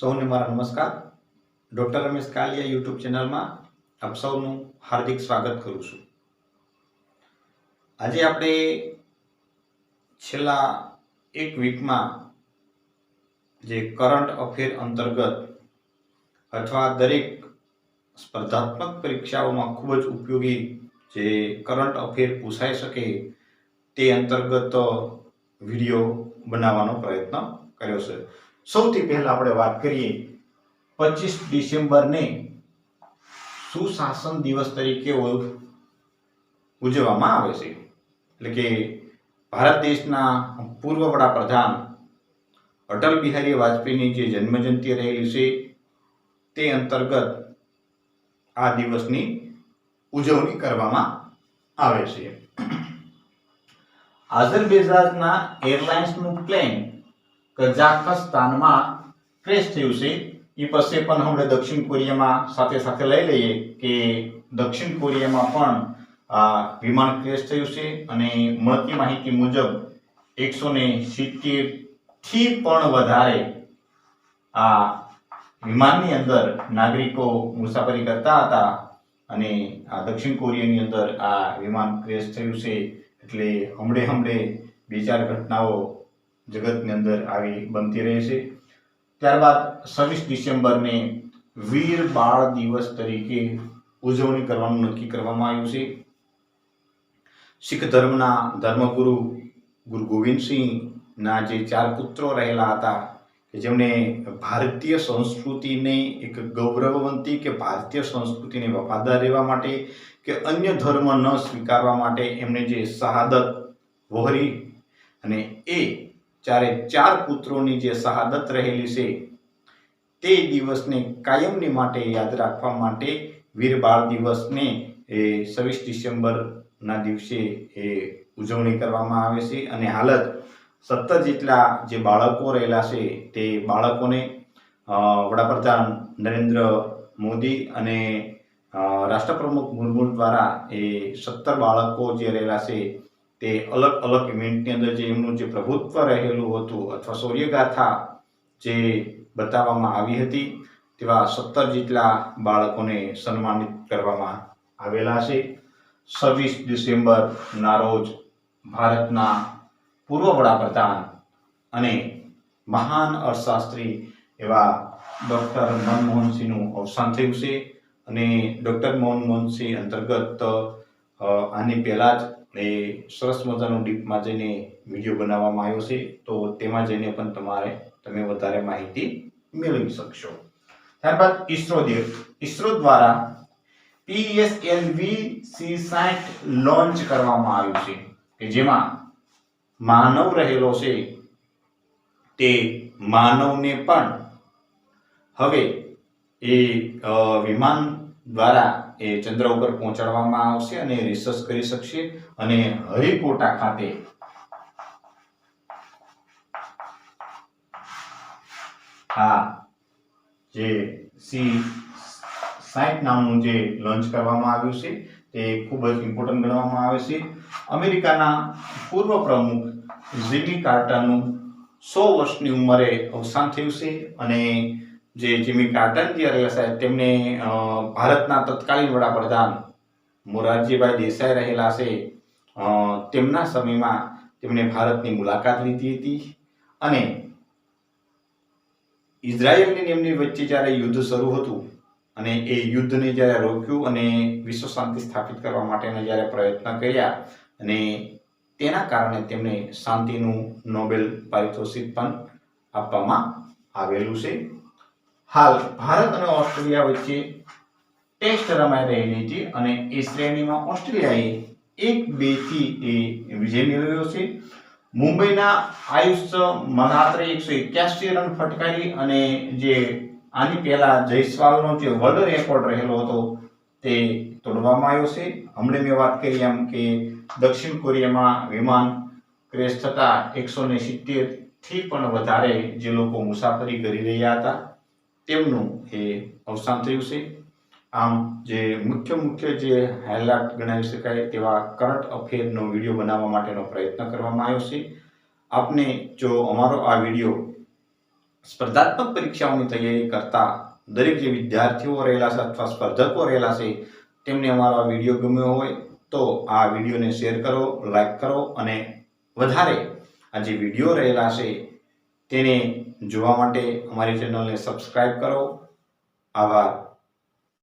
સૌને મારા નમસ્કાર. ડૉક્ટર રમેશ કાલિયા યુટ્યુબ ચેનલમાં આપ સૌનું હાર્દિક સ્વાગત કરું છું. આજે આપણે છેલ્લા એક વીકમાં જે કરંટ અફેર અંતર્ગત અથવા દરેક સ્પર્ધાત્મક પરીક્ષાઓમાં ખૂબ જ ઉપયોગી જે કરંટ અફેર પૂછાઈ શકે તે અંતર્ગત વીડિયો બનાવવાનો પ્રયત્ન કર્યો છે. સૌથી પહેલા આપણે વાત કરીએ પચીસ ડિસેમ્બરને સુશાસન દિવસ તરીકે ઉજવવામાં આવે છે. એટલે કે ભારત દેશના પૂર્વ વડાપ્રધાન અટલ બિહારી વાજપેયીની જે જન્મજયંતિ રહેલી છે, તે અંતર્ગત આ દિવસની ઉજવણી કરવામાં આવે છે. આઝરબેજાનના એરલાઇન્સનું પ્લેન કઝાકસ્તાનમાં ક્રેશ થયું છે. એ પછી પણ આપણે દક્ષિણ કોરિયામાં સાથે સાથે લઈ લઈએ કે દક્ષિણ કોરિયામાં પણ આ વિમાન ક્રેશ થયું છે અને મળતી માહિતી મુજબ એકસો ને સિત્તેરથી પણ વધારે આ વિમાનની અંદર નાગરિકો મુસાફરી કરતા હતા અને આ દક્ષિણ કોરિયાની અંદર આ વિમાન ક્રેશ થયું છે. એટલે હમણે હમણે બે ચાર ઘટનાઓ જગતની અંદર આવી બનતી રહે છે. ત્યારબાદ છવ્વીસ ડિસેમ્બરને વીર બાળ દિવસ તરીકે ઉજવણી કરવાનું નક્કી કરવામાં આવ્યું છે. શીખ ધર્મના ધર્મગુરુ ગુરુ ગોવિંદસિંહના જે ચાર પુત્રો રહેલા હતા, કે જેમણે ભારતીય સંસ્કૃતિને એક ગૌરવવંતી કે ભારતીય સંસ્કૃતિને વફાદાર રહેવા માટે કે અન્ય ધર્મ ન સ્વીકારવા માટે એમણે જે શહાદત વહોરી અને એ ચારે ચાર પુત્રોની જે શહાદત રહેલી છે, તે દિવસને કાયમની માટે યાદ રાખવા માટે વીર બાળ દિવસને, એ છવ્વીસ ડિસેમ્બરના દિવસે, એ ઉજવણી કરવામાં આવે છે. અને હાલ જ સત્તર જેટલા જે બાળકો રહેલા છે, તે બાળકોને વડાપ્રધાન નરેન્દ્ર મોદી અને રાષ્ટ્રપ્રમુખ મુર્મુ દ્વારા એ સત્તર બાળકો જે રહેલા છે તે અલગ અલગ ઇવેન્ટની અંદર જે એમનું જે પ્રભુત્વ રહેલું હતું અથવા શૌર્યગાથા જે બતાવવામાં આવી હતી, તેવા સત્તર જેટલા બાળકોને સન્માનિત કરવામાં આવેલા છે. છવ્વીસ ડિસેમ્બરના રોજ ભારતના પૂર્વ વડાપ્રધાન અને મહાન અર્થશાસ્ત્રી એવા ડૉક્ટર મનમોહનસિંહનું અવસાન થયું છે અને ડૉક્ટર મનમોહનસિંહ અંતર્ગત આની પહેલાં જ એ સરસ મજાનું ડીપમાં જઈને વીડિયો બનાવવામાં આવ્યો છે. તો તેમાં જઈને પણ તમારે, તમે વધારે માહિતી મેળવી શકશો. ત્યારબાદ ઈસરો દેવ. ઈસરો દ્વારા પીએસએલવી સી સાઠ લોન્ચ કરવામાં આવ્યું છે, કે જેમાં માનવ રહેલો છે. તે માનવને પણ હવે એ વિમાન દ્વારા એ ચંદ્ર ઉપર પહોંચાડવામાં આવશે અને રિસર્ચ કરી શકશે અને હરિકોટા ખાતે આ જે સી સાઠ નામનું જે લોન્ચ કરવામાં આવ્યું છે, તે ખૂબ જ ઇમ્પોર્ટન્ટ ગણવામાં આવે છે. અમેરિકાના પૂર્વ પ્રમુખ જીમી કાર્ટરનું સો વર્ષની ઉંમરે અવસાન થયું છે અને જે જીમી કાર્ટર જે રહેલા સાહેબ તેમને ભારતના તત્કાલીન વડાપ્રધાન મોરારજીભાઈ દેસાઈ રહેલા છે. તેમના સમયમાં તેમણે ભારતની મુલાકાત લીધી હતી અને ઇઝરાયેલની એમની વચ્ચે જ્યારે યુદ્ધ શરૂ હતું અને એ યુદ્ધને જ્યારે રોક્યું અને વિશ્વ શાંતિ સ્થાપિત કરવા માટેના જ્યારે પ્રયત્ન કર્યા અને તેના કારણે તેમને શાંતિનું નોબેલ પારિતોષિક પણ આપવામાં આવેલું છે. હાલ ભારત અને ઓસ્ટ્રેલિયા વચ્ચે ટેસ્ટ રમાઈ રહેલી છે અને એ શ્રેણીમાં ઓસ્ટ્રેલિયાએ એક, બેથી એ વિજય મેળવ્યો છે. મુંબઈના આયુષ મલ્હાત્રે એકસો એક્યાસી રન ફટકારી અને જે આની પહેલા જયસ્વાલનો જે વર્લ્ડ રેકોર્ડ રહેલો હતો તે તોડવામાં આવ્યો છે. હમણાં મેં વાત કરી એમ કે દક્ષિણ કોરિયામાં વિમાન ક્રેશ થતા એકસો ને સિત્તેરથી પણ વધારે જે લોકો મુસાફરી કરી રહ્યા હતા. તેમનું એ અવસાન થયું છે. આમ જે મુખ્ય મુખ્ય જે હાઇલાઇટ ગણાવી શકાય તેવા કરંટ અફેરનો વીડિયો બનાવવા માટેનો પ્રયત્ન કરવામાં આવ્યો છે. આપને જો અમારો આ વીડિયો સ્પર્ધાત્મક પરીક્ષાઓની તૈયારી કરતા દરેક જે વિદ્યાર્થીઓ રહેલા છે અથવા સ્પર્ધકો રહેલા છે, તેમને અમારો આ વીડિયો ગમ્યો હોય તો આ વિડીયોને શેર કરો, લાઈક કરો અને વધારે આ જે વીડિયો રહેલા છે તેને જોવા માટે અમારી ચેનલને સબસ્ક્રાઈબ કરો. આભાર.